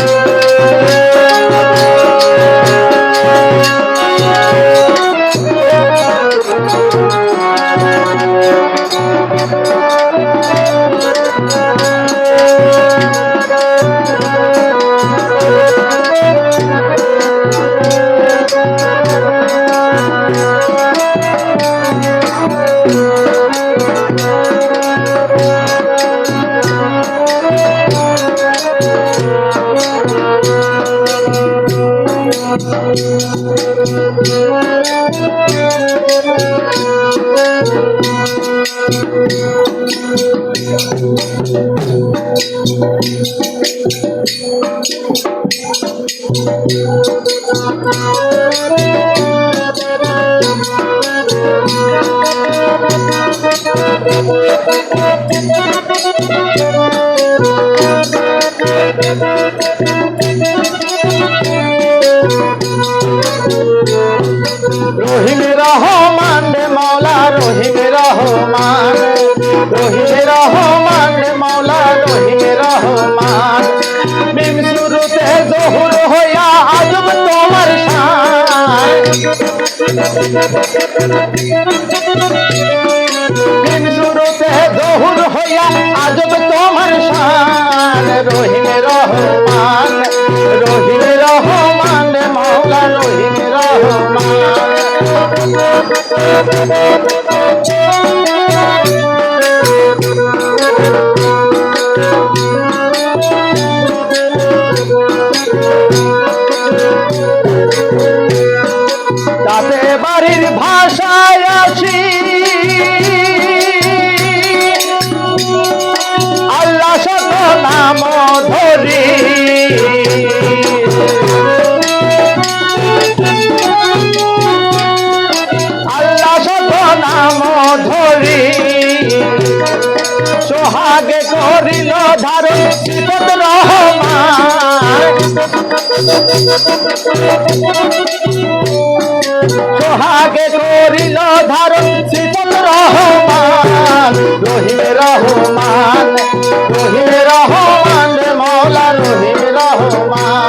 Thank you. রহিম রহমান রে মাওলা রহিম রহমান রহিম রহমান রে মাওলা রহিম রহমান মিম শুরুতে জহুর হইয়া আজব তোমার শান রহিম তাতে বাড়ির ভাষায় আসি আল্লাহ শত নাম ধরি ধরি। সোহাগে করিল ধারণ শ্রীপদ রহমান। সোহাগে করিল ধারণ শীতল রহমান। রহিম রহমান রহিম রহমান মৌলা, রহিম রহমান।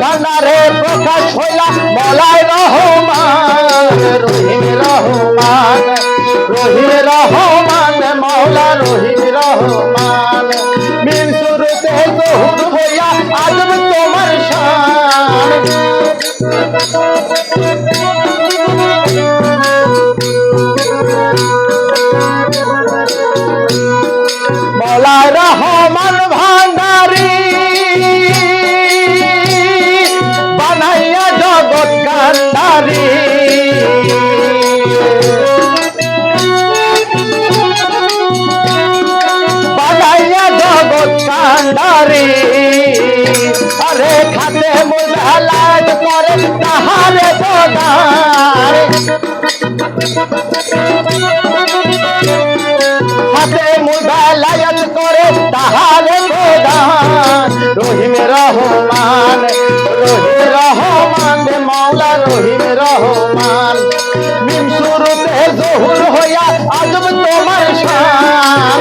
ভান্ডারে প্রকাশ হইলা বলাই রহমান রহিম রহমান রহিম রহমান মৌলা রহিম রহমান। জগৎ কান্ডারি বানাইয়া জগৎ কান্ডারি আরে খাতে মুজালাজ করে তাহারে প্রদান রহমান মিম শুরুতে জহুর হইয়া আজব তোমার শান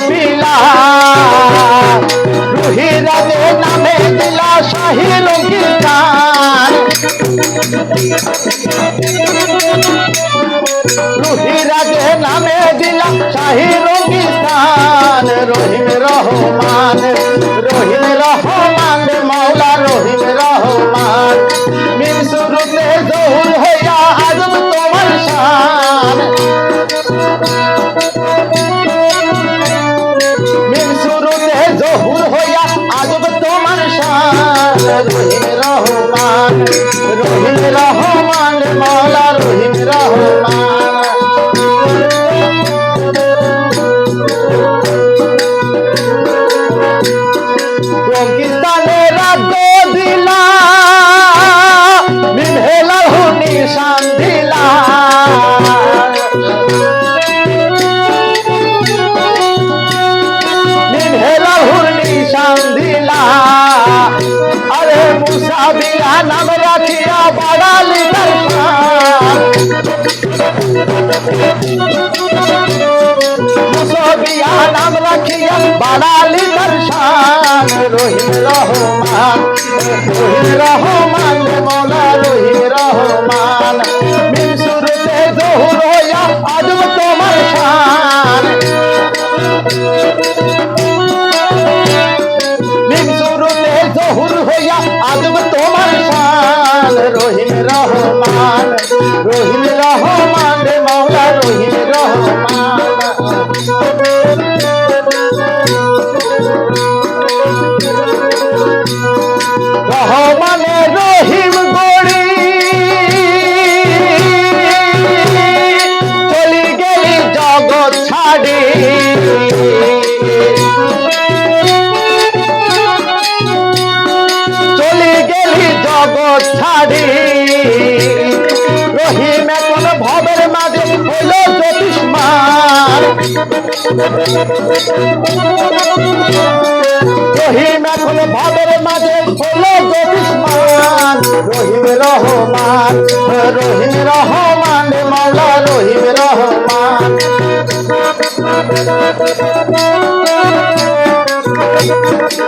পিলা রুহিরাজে নামে দিলা শাহী লঙ্কির গান রুহিরাজে নামে দিলা শাহী লঙ্কির গান রহিম রহমান রহিম বাড়ালি দর্শান, রহিম রহমান। রহিম রহমান, মৌলা রহিম রহমান। মিন সুরতে জহুর হইয়া আজম তোমার শান। মিম শুরুতে জহুর হইয়া আদম তোমার শান। রহিম রহমান রহিম রহমান, মৌলা রহিম রহমান। ছাড়ি রহিম এখন ভবের মাঝে হইল জ্যোতিষ্মান রহিম এখন ভবের মাঝে হইল জ্যোতিষ্মান রহিম রহমান রহিম রহমান মাওলা রহিম রহমান।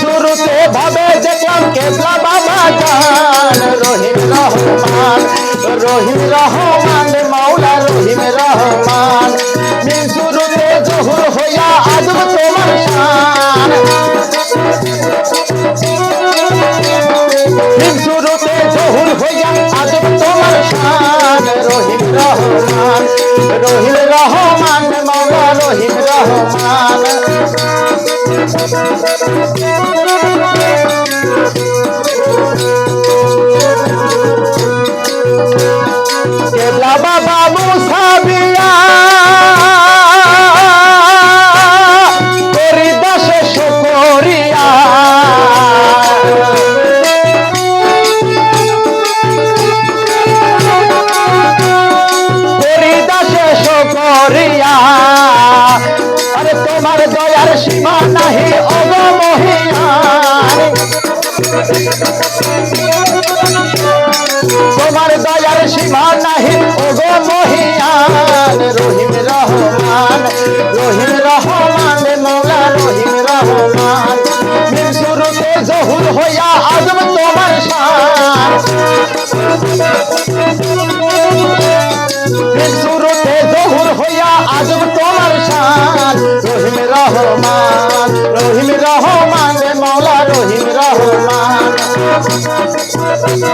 শুরুতে ভাবে দেখলাম কেবলা বাবা জান রহিম রহমান রহিম রহমান মাওলা রহিম রহমান। Yeah.